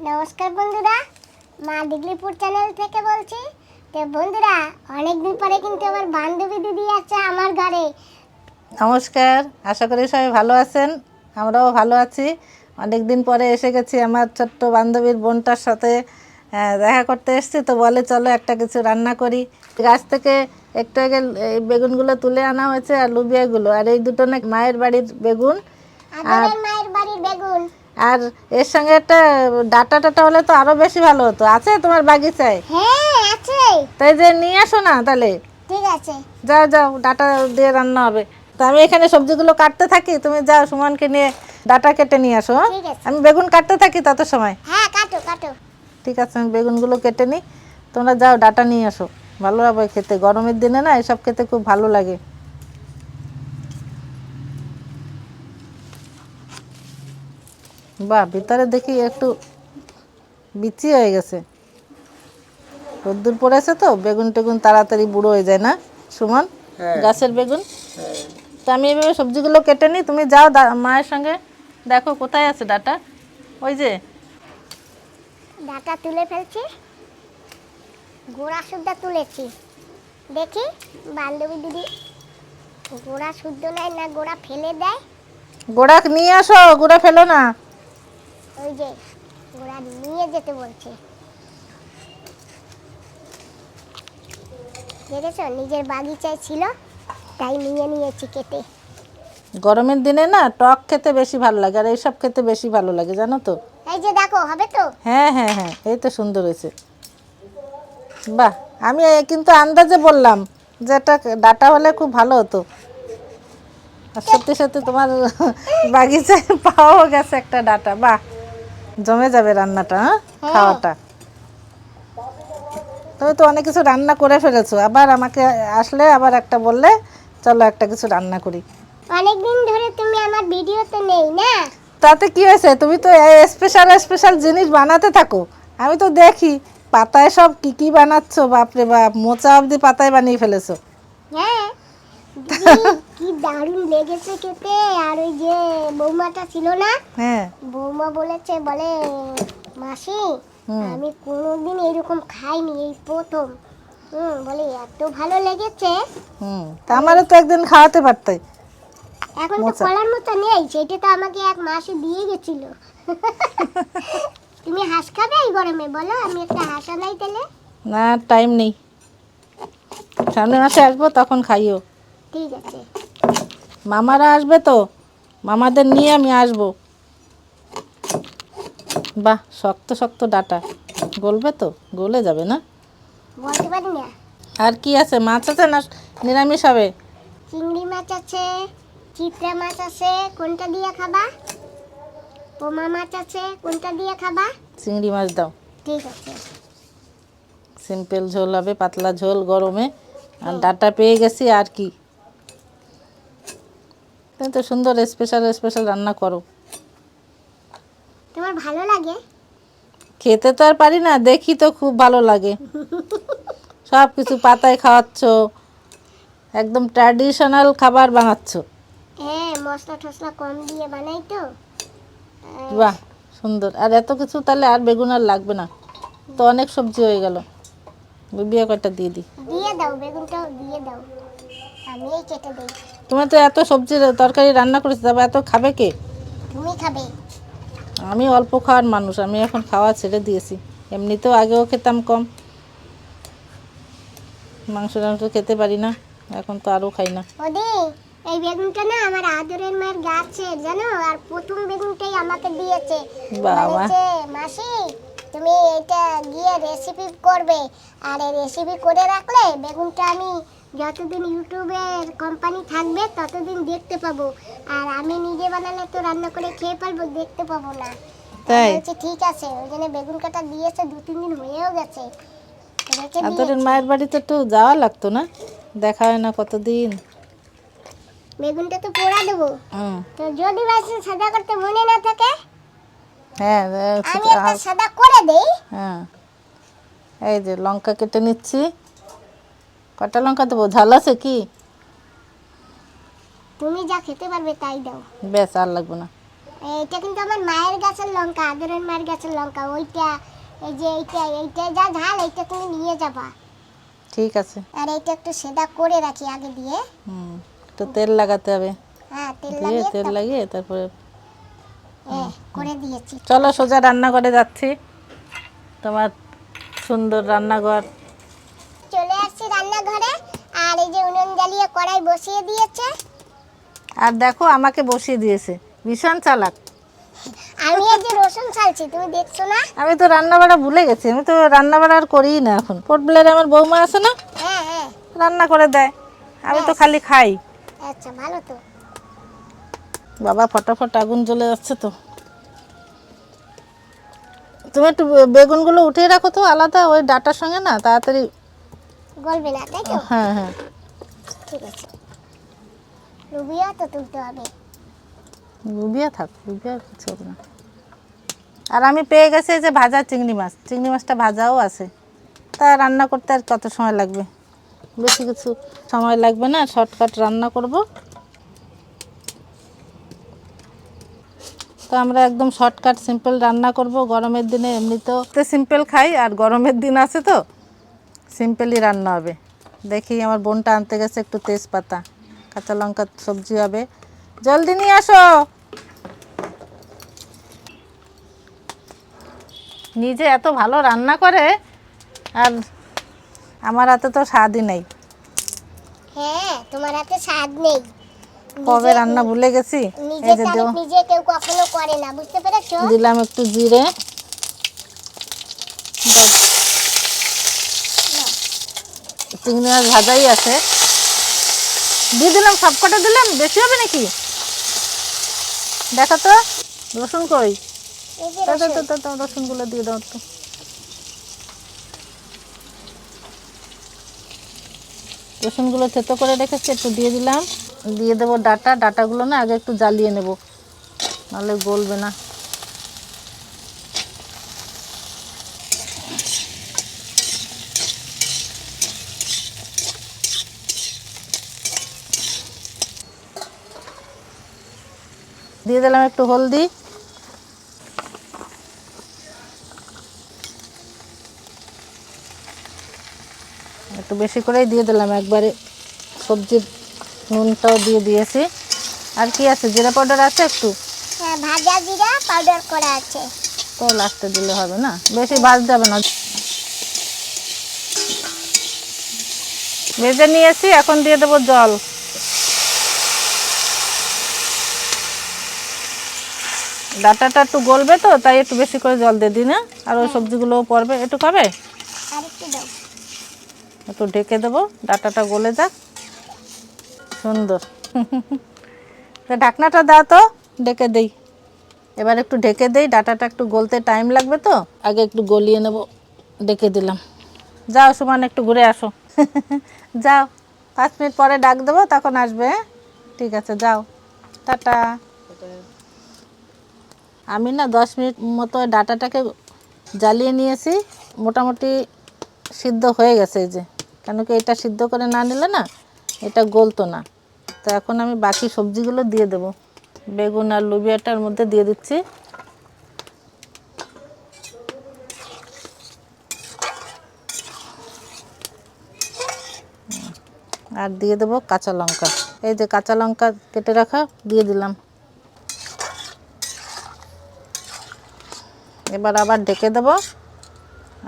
নমস্কার বন্ধুরা মা ডিগলিপুর চ্যানেল থেকে বলছি তো বন্ধুরা অনেকদিন পরে কিন্তু আমার বান্ধবী দিদি আছে আমার ঘরে। নমস্কার আশা করি সবাই ভালো আছেন। আমরাও ভালো আছি। অনেক দিন পরে এসে গেছি আমার ছোট্ট বান্ধবীর বোনটার সাথে আহ, দেখা করতে এসেছি। তো বলে চলো একটা কিছু রান্না করি। গাছ থেকে একটু আগে এই বেগুনগুলো তুলে আনা হয়েছে আর লুবিয়াগুলো। আর এই দুটো না মায়ের বাড়ির বেগুন। আদরের মায়ের বাড়ির বেগুন। আর এর সঙ্গে একটা ডাটা টাটা হলে তো আরও বেশি ভালো হতো। আছে তোমার বাগিচায়? হ্যাঁ আছে। তাই যে নিয়ে আসো না তাহলে। ঠিক আছে। যাও যাও ডাটা দিয়ে রান্না হবে। তো আমি এখানে সবজিগুলো কাটতে থাকি। তুমি যাও সুমনকে নিয়ে ডাটা কেটে নিয়ে আসো হ্যাঁ? ঠিক আছে। আমি বেগুন কাটতে থাকি তত সময়। হ্যাঁ কাটো কাটো। ঠিক আছে আমি বেগুনগুলো কেটে নিই। তোমরা যাও ডাটা নিয়ে আসো। ভালো হবে খেতে। গরমের দিনে না এসব খেতে খুব ভালো লাগে। বাহ ভিতরে দেখি একটু বিচি হয়ে গেছে। রোদ্দুর পড়েছে তো বেগুন টেগুন তাড়াতাড়ি বুড়ো হয়ে যায় না সুমন? গাছের বেগুন? তো আমি এভাবে সবজিগুলো কেটে নিই তুমি যাও দা- মায়ের সঙ্গে দেখো কোথায় আছে ডাটা। ওই যে। ডাটা তুলে ফেলছি গোড়া সুদ্ধা তুলেছি। দেখি বান্ধবী দিদি গোড়া শুদ্ধ নেয় না গোড়া ফেলে দেয়? গোড়া নিয়ে আসো গোড়া ফেলো না। ওই যে গোড়া নিয়ে যেতে বলছে। দেখেছ? নিজের বাগিচায় ছিল তাই নিয়ে নিয়েছি কেটে। গরমের দিনে না টক খেতে বেশি ভালো লাগে আর এইসব খেতে বেশি ভালো লাগে জানো তো? এই যে দেখো হবে তো? হ্যাঁ হ্যাঁ হ্যাঁ এই তো সুন্দর হয়েছে। বাহ আমি কিন্তু আন্দাজে বললাম যে এটা ডাটা হলে খুব ভালো হতো। আর সত্যি সত্যি তোমার বাগিচায় পাওয়া গেছে একটা ডাটা বাহ। জমে যাবে রান্নাটা হ্যাঁ? খাওয়াটা। তুমি তো অনেক কিছু রান্না করে ফেলেছো। আবার আমাকে আসলে আবার একটা বললে চলো একটা কিছু রান্না করি। অনেকদিন ধরে তুমি আমার ভিডিওতে নেই না? তাতে কি হয়েছে? তুমি তো স্পেশাল স্পেশাল জিনিস বানাতে থাকো। আমি তো দেখি পাতায় সব কি কি বানাচ্ছ বাপরে বাপ মোচা অবধি পাতায় বানিয়ে ফেলেছো। হ্যাঁ কি দারুণ লেগেছে খেতে। আর ওই যে বৌমাটা ছিল না হ্যাঁ। বৌমা বলেছে বলে মাসি আমি কোনোদিন এরকম খাইনি এই প্রথম। হুম বলে এত ভালো লেগেছে। হুম তা আমারও তো একদিন খাওয়াতে পারতে এখন তো। কলার মতো নেই সেটা তো আমাকে এক মাসে দিয়ে গেছিল। তুমি হাঁস খাবে এই গরমে? বলো আমি একটা হাঁস আনাই তাহলে। না টাইম নেই। সামনে মাসে আসব তখন খাইও। ঠিক আছে। মামারা আসবে তো? মামাদের নিয়ে আমি আসব। বাহ শক্ত শক্ত ডাটা। গলবে তো? গলে যাবে না? বলতে পারি না। আর কি আছে? মাছ আছে না নিরামিষ হবে? চিংড়ি মাছ আছে চিত্রা মাছ আছে কোনটা দিয়ে খাবা? পোমা মাছ আছে কোনটা দিয়ে খাবা? চিংড়ি মাছ দাও। ঠিক আছে। সিম্পল ঝোল হবে পাতলা ঝোল গরমে। আর ডাটা পেয়ে গেছি আর কি? তুমি তো সুন্দর স্পেশাল স্পেশাল রান্না করো। তোমার ভালো লাগে? খেতে তো আর পারি না দেখি তো খুব ভালো লাগে। সব কিছু পাতায় খাওয়াচ্ছ একদম ট্র্যাডিশনাল খাবার বানাচ্ছ। হ্যাঁ মশলা টসলা কম দিয়ে বানাই তো। বাহ সুন্দর। আর এত কিছু তাহলে আর বেগুন আর লাগবে না। তো অনেক সবজি হয়ে গেল। বিয়ে কয়টা দিয়ে দিই? দিয়ে দাও বেগুনটাও দিয়ে দাও। আমি এই কেটে দিই। তুমি তো এত সবজি তরকারি রান্না করেছি তবে এত খাবে কে? তুমি খাবে। আমি অল্প খাওয়ার মানুষ আমি এখন খাওয়া ছেড়ে দিয়েছি। এমনিতেও আগেও খেতাম কম। মাংস টাংস খেতে পারি না এখন তো আরও খাই না। ওদি এই বেগুনটা না আমার আদরের মায়ের গাছের জানো? আর প্রথম বেগুনটাই আমাকে দিয়েছে। বাবা। মাসি তুমি এটা গিয়ে রেসিপি করবে। আর এই রেসিপি করে রাখলে বেগুনটা আমি যতদিন ইউটিউবের কোম্পানি থাকবে ততদিন দেখতে পাবো। আর আমি নিজে বানালে তো রান্না করে খেয়ে পারব দেখতে পাবো না। তাই? ঠিক আছে ওই জন্য বেগুন কাটা দিয়েছে দু তিন দিন হয়েও গেছে। দিয়েছে। মায়ের বাড়িতে একটু যাওয়া লাগতো না? দেখা হয় না কতদিন? বেগুনটা তো পোড়া দেবো। তো যদি বাসে সাদা করতে মনে না থাকে হ্যাঁ আমি একটা সাদা করে দেই। হ্যাঁ। এই যে লঙ্কা কেটে নিচ্ছি। কটা লঙ্কা দেবো? ঝাল আছে কি? তুমি যা খেতে পারবে তাই দাও। ব্যাস আর লাগবে না। এটা কিন্তু আমার মায়ের গাছের লঙ্কা আদরের মায়ের গাছের লঙ্কা। ওইটা এই যে এইটা এইটা যা ঝাল এইটা তুমি নিয়ে যাবা। ঠিক আছে। আর এইটা একটু সেদা করে রাখি আগে দিয়ে। হুম তো তেল লাগাতে হবে। হ্যাঁ তেল লাগিয়ে তেল লাগিয়ে তারপরে করে দিয়েছি। চলো সোজা রান্নাঘরে যাচ্ছি। তোমার সুন্দর রান্নাঘর চলে আসছি রান্নাঘরে আর এই যে উনুন জ্বালিয়ে কড়াই বসিয়ে দিয়েছে। আর দেখো আমাকে বসিয়ে দিয়েছে। ভীষণ চালাক। আমি এই যে রসুন ছালছি তুমি দেখছ না? আমি তো রান্নাবাড়া ভুলে গেছি। আমি তো রান্না বাড়া আর করিই না এখন। পোটবেলের আমার বৌমা আছে না? হ্যাঁ হ্যাঁ। রান্না করে দেয়। আমি তো খালি খাই। আচ্ছা ভালো তো। বাবা ফটাফট আগুন জ্বলে যাচ্ছে তো। তুমি একটু বেগুনগুলো উঠিয়ে রাখো তো আলাদা। ওই ডাটার সঙ্গে না তাড়াতাড়ি গলবে না তাই তো? হ্যাঁ হ্যাঁ। ঠিক আছে। রুবিয়া তো তুলতে হবে। রুবিয়া থাক রুবিয়া কিছু হবে না। আর আমি পেয়ে গেছি যে ভাজা চিংড়ি মাছ, চিংড়ি মাছটা ভাজাও আছে। তা রান্না করতে আর কত সময় লাগবে? বেশি কিছু সময় লাগবে না, শর্টকাট রান্না করব। তো আমরা একদম শর্টকাট, সিম্পল রান্না করব। গরমের দিনে এমনিতেও সিম্পল খাই, আর গরমের দিন আছে তো, সিম্পলই রান্না হবে। দেখি আমার বোনটা আনতে গেছে একটু তেজপাতা কাঁচা লঙ্কা সবজি হবে। জলদি নিয়ে আসো। নিজে এত ভালো রান্না করে আর আমার হাতে তো স্বাদই নেই। হ্যাঁ তোমার হাতে স্বাদ নেই। কবে রান্না ভুলে গেছি? নিজে কেউ কখনো করে না বুঝতে পেরেছ? দিলাম একটু জিরে। চিংড়ি মাছ ভাজাই আছে। দিয়ে দিলাম সব কটা দিলাম বেশি হবে নাকি? দেখো তো রসুন কই? রসুনগুলো দিয়ে দাও একটু। রসুনগুলো থেতো করে রেখেছি একটু দিয়ে দিলাম। দিয়ে দেবো ডাটা ডাটাগুলো না আগে একটু জ্বালিয়ে নেব। নাহলে গলবে না। দিয়ে দিলাম একটু হলদি। একটু বেশি করেই দিয়ে দিলাম একবারে সবজির নুনটাও দিয়ে দিয়েছি। আর কি আছে? জিরা পাউডার আছে একটু? হ্যাঁ ভাজা জিরা পাউডার করা আছে। তো লাস্টে দিলে হবে না? বেশি ভাজতে হবে না। ভেজে নিয়েছি এখন দিয়ে দেবো জল। ডাটাটা একটু গলবে তো তাই একটু বেশি করে জল দিয়ে দিই না। আর ওই সবজিগুলোও পড়বে। একটু খাবে? একটু ঢেকে দেবো। ডাটাটা গলে যাক। সুন্দর। তা ঢাকনাটা দাও তো ঢেকে দেই। এবার একটু ঢেকে দেই। ডাটাটা একটু গলতে টাইম লাগবে তো। আগে একটু গলিয়ে নেব। ডেকে দিলাম। যাও সুমান একটু ঘুরে আসো। যাও। পাঁচ মিনিট পরে ডাক দেবো তখন আসবে হ্যাঁ? ঠিক আছে যাও। টাটা। আমি না দশ মিনিট মতো ডাটাটাকে জ্বালিয়ে নিয়েছি, মোটামুটি সিদ্ধ হয়ে গেছে এই যে। কেন কি এটা সিদ্ধ করে না নিলে না এটা গলতো না। তো এখন আমি বাকি সবজিগুলো দিয়ে দেবো। বেগুন আর লুবিয়াটার মধ্যে দিয়ে দিচ্ছি। আর দিয়ে দেবো কাঁচা লঙ্কা। এই যে কাঁচা লঙ্কা কেটে রাখা, দিয়ে দিলাম। এবার আবার ঢেকে দেবো।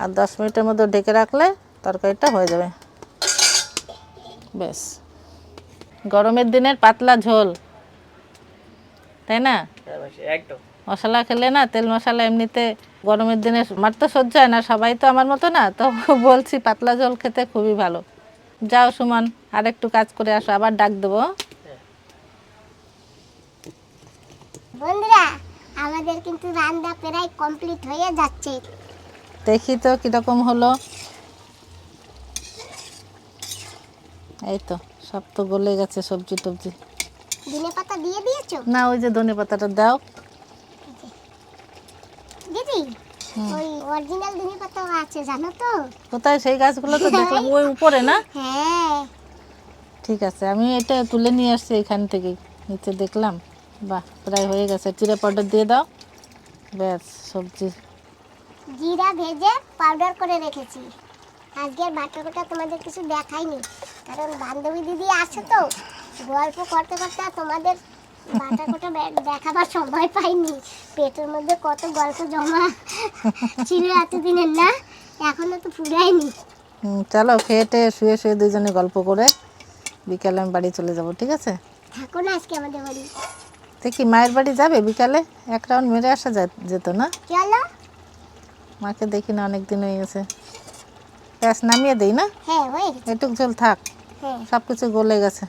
আর দশ মিনিটের মধ্যে ঢেকে রাখলে তরকারিটা হয়ে যাবে। বেশ। গরমের দিনের পাতলা ঝোল। তাই না? একদম। মশলা খেলে না তেল মশলা এমনিতে গরমের দিনে আমার তো সহ্য হয় না সবাই তো আমার মতো না তো বলছি পাতলা ঝোল খেতে খুবই ভালো। যাও সুমন আর একটু কাজ করে আসো আবার ডাক দেবো। বন্ধুরা আমাদের কিন্তু রান্না প্রায় কমপ্লিট হয়ে যাচ্ছে। দেখি তো কীরকম হলো। এই তো সব তো গলে গেছে সবজি টবজি। দিনে পাতা দিয়ে দিয়েছ? না ওই যে ধনে পাতাটা দাও। দিদি ওই অরিজিনাল দিনে পাতাও আছে জানো তো? কোথায়? সেই গাছগুলো তো দেখলাম ওই উপরে না? হ্যাঁ। ঠিক আছে আমি এটা তুলে নিয়ে আসছি এখান থেকেই নিচে দেখলাম। বাহ প্রায় হয়ে গেছে। চিড়ে পাউডার দিয়ে দাও। ব্যাস সবজি। জিরা ভেজে পাউডার করে রেখেছি। আজকের বাটাকোটা তোমাদের কিছু দেখাইনি। কারণ বান্ধবী দিদি আছে তো গল্প করতে করতে তোমাদের বাটাকোটা দেখাবার সময় পাইনি। পেটের মধ্যে কত গল্প জমা ছিল এতদিনের না? এখনও তো ফুরায়নি। চলো খেয়েটে শুয়ে শুয়ে দুজনে গল্প করে বিকালে আমি বাড়ি চলে যাব ঠিক আছে? থাকো না আজকে আমাদের বাড়ি। তো কি মায়ের বাড়ি যাবে বিকালে? এক রাউন্ড মেরে আসা যেত না? চলো মাকে দেখি না অনেক দিন হয়ে গেছে। গ্যাস নামিয়ে দেই না? হ্যাঁ এটুক ঝোল থাক। হ্যাঁ। সব কিছু গলে গেছে।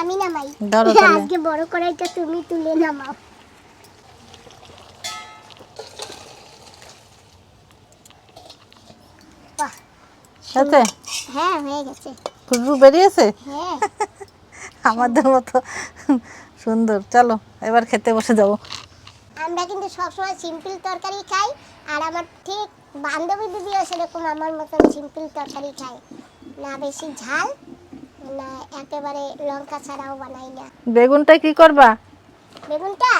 আমি নামাই। ধরো আজকে বড় কড়াইটা তুমি তুলে নামাও। আছে হ্যাঁ হয়ে গেছে। খুশবু বেরিয়েছে? হ্যাঁ। আমাদের মতো সুন্দর চলো এবার খেতে বসে যাব। আমরা কিন্তু সবসময় সিম্পল তরকারি খাই আর আমার ঠিক বান্ধবী দিদিও সেরকম আমার মতন সিম্পল তরকারি খায়। না বেশি ঝাল না একেবারে লঙ্কা ছাড়াও বানাই না। বেগুনটা কি করবা? বেগুনটা?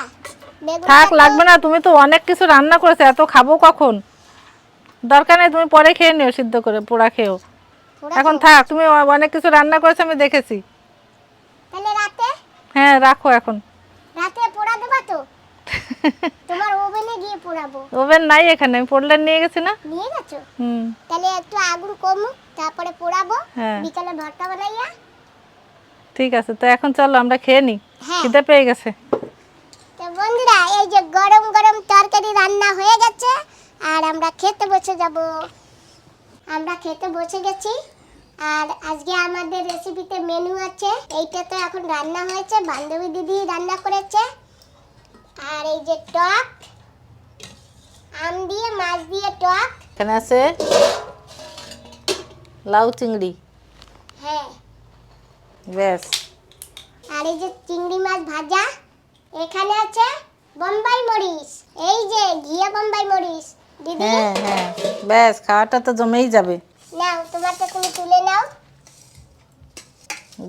থাক লাগবে না তুমি তো অনেক কিছু রান্না করেছ এত খাব কখন? দরকার নেই তুমি পরে খেয়ে নিও সিদ্ধ করে পোড়া খেয়েও। এখন থাক তুমি অনেক কিছু রান্না করেছ আমি দেখেছি। হ্যাঁ রাখো এখন। রাতে পোড়া দেবা তো? তোমার ওভেনে গিয়ে পোড়াবো। ওভেন নাই এখানে আমি পোড়লেন নিয়ে গেছি না? নিয়ে গেছো? হুম। তাহলে একটু আগুন কমুক তারপরে পোড়াবো। হ্যাঁ। বিকালে ভর্তা বানাইয়া। ঠিক আছে তো এখন চলো আমরা খেয়ে নিই হ্যাঁ। খিদে পেয়ে গেছে। তো বন্ধুরা এই যে গরম গরম তরকারি রান্না হয়ে গেছে আর আমরা খেতে বসে যাব। আমরা খেতে বসে গেছি। আর আজকে আমাদের রেসিপিতে মেনু আছে। এইটা তো এখন রান্না হয়েছে বান্ধবী দিদি রান্না করেছে। আর এই যে টক আম দিয়ে মাছ দিয়ে টক। এখানে আছে লাউ চিংড়ি। হ্যাঁ। ব্যাস। আর এই যে চিংড়ি মাছ ভাজা এখানে আছে বোম্বাই মরিচ। এই যে ঘিয়া বোম্বাই মরিচ। দিদি? হ্যাঁ হ্যাঁ। ব্যাস খাওয়াটা তো জমেই যাবে। নাও তোমারটা তুমি তুলে নাও।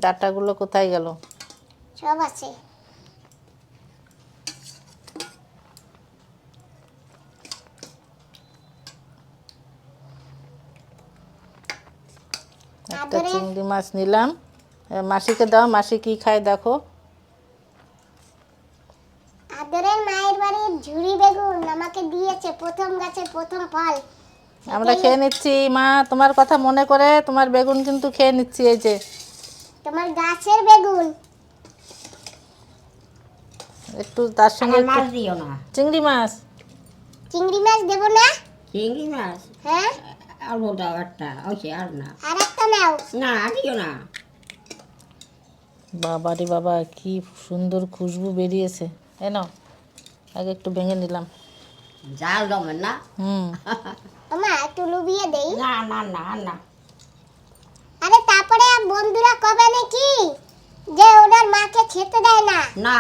ডাটাগুলো কোথায় গেল? সব আছে। একটা চিংড়ি মাছ নিলাম। মাসিকে দাও মাসি কি খায় দেখো। আদরের মায়ের বাড়ির ঝুরি বেগুন আমাকে দিয়েছে প্রথম গাছে প্রথম ফল। আমরা খেয়ে নিচ্ছি। মা তোমার কথা মনে করে তোমার বেগুন কিন্তু খেয়ে নিচ্ছি এই যে। তোমার গাছের বেগুন। একটু তার সঙ্গে একটু মাছ দিও না। চিংড়ি মাছ। চিংড়ি মাছ দেবো না? চিংড়ি মাছ? হ্যাঁ? অল্প দাও একটা ওই আর না। আর একটা নাও। না দিও না। বাবা রে বাবা কি সুন্দর খুশবু বেরিয়েছে। এই নাও আগে একটু ভেঙে নিলাম। জাল জমেন না? হুম। আমা একটু লুবিয়ে দেই। না না না না। আরে তারপরে বন্ধুরা কবে নাকি? যে ওনার মাকে খেতে দেয় না। না।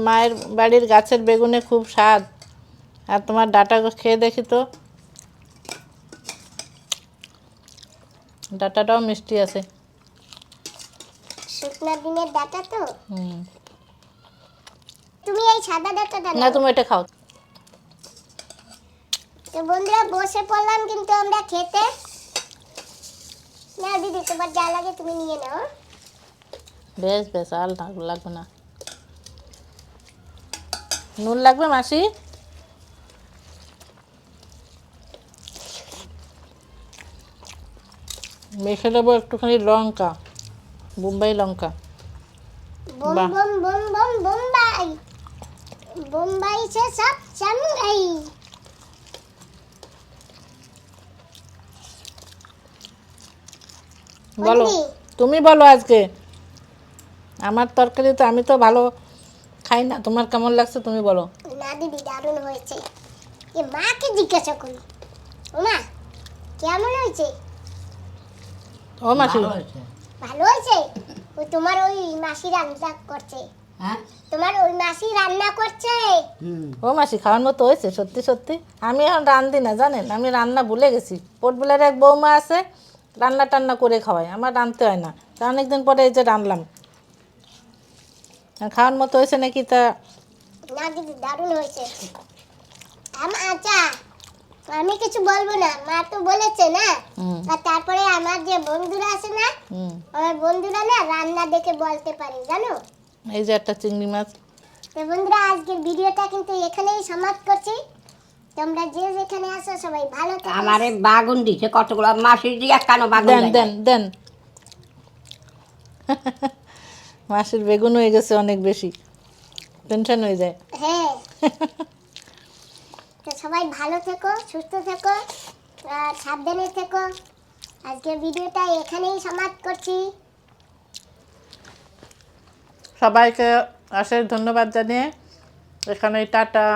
মায়ের বাড়ির গাছের বেগুনে খুব স্বাদ। আর তোমার ডাটা খেয়ে দেখি তো। ডাটাটাও মিষ্টি আছে। শুকনার দিনের ডাটা তো? হুম। তুমি এই সাদা ডাটাটা না তুমি এটা খাও। তো বন্ধুরা বসে পড়লাম কিন্তু আমরা খেতে। না দিদি তোমার যা লাগে তুমি নিয়ে নাও। বেশ বেশ আর লাগবে না। নুন লাগবে মাসি? মেখে দেবো একটুখানি লঙ্কা। বোম্বাই লঙ্কা বোম বাহ। বোম বোম বোম বোম্বাই বোম্বাই সে সব সাংঘাই বলো তুমি বলো আজকে। আমার তরকারি তো আমি তো ভালো খাই না। তোমার কেমন লাগছে তুমি বলো। না দিদি দারুণ হয়েছে। এ মাকে জিজ্ঞাসা করি। ও মা কেমন হয়েছে? ও মাসি। ভালো হয়েছে। ভালো হয়েছে? ওই তোমার ওই মাসি রান্না করছে। হ্যাঁ? তোমার ওই মাসি রান্না করছে? ও মাসি খাওয়ার মতো হয়েছে সত্যি সত্যি। আমি এখন রান্ধি না জানেন? আমি রান্না ভুলে গেছি। পোর্টবেলার এক বৌমা আছে রান্না টান্না করে খাওয়াই আমার রাঁধতে হয় না। তা অনেকদিন পরে এই যে রাঁধলাম। খাওয়ার মতো হয়েছে নাকি তা? না দিদি দারুণ হয়েছে। আম- আচ্ছা আমি কিছু বলব না। মা তো বলেছে না। আর তারপরে আমার যে বন্ধুরা আছে না আমার বন্ধুরা না রান্না দেখে বলতে পারে জানো? এই যে একটা চিংড়ি মাছ। তো বন্ধুরা আজকের ভিডিওটা কিন্তু এখানেই সমাপ্ত করছি। তোমরা যে যেখানে আছো সবাই ভালো থেকো। আমারে বাগুন দিছে কতগুলো? মাসির দিয়ে কেন বাগুন দেন দেন দেন। মাসির বেগুন হয়ে গেছে অনেক বেশি। টেনশন হয়ে যায়। হ্যাঁ। তো সবাই ভালো থেকো, সুস্থ থেকো সাবধানে থেকো। আজকের ভিডিওটা এখানেই সমাপ্ত করছি। সবাইকে অশেষ ধন্যবাদ জানিয়ে এখানেই টাটা।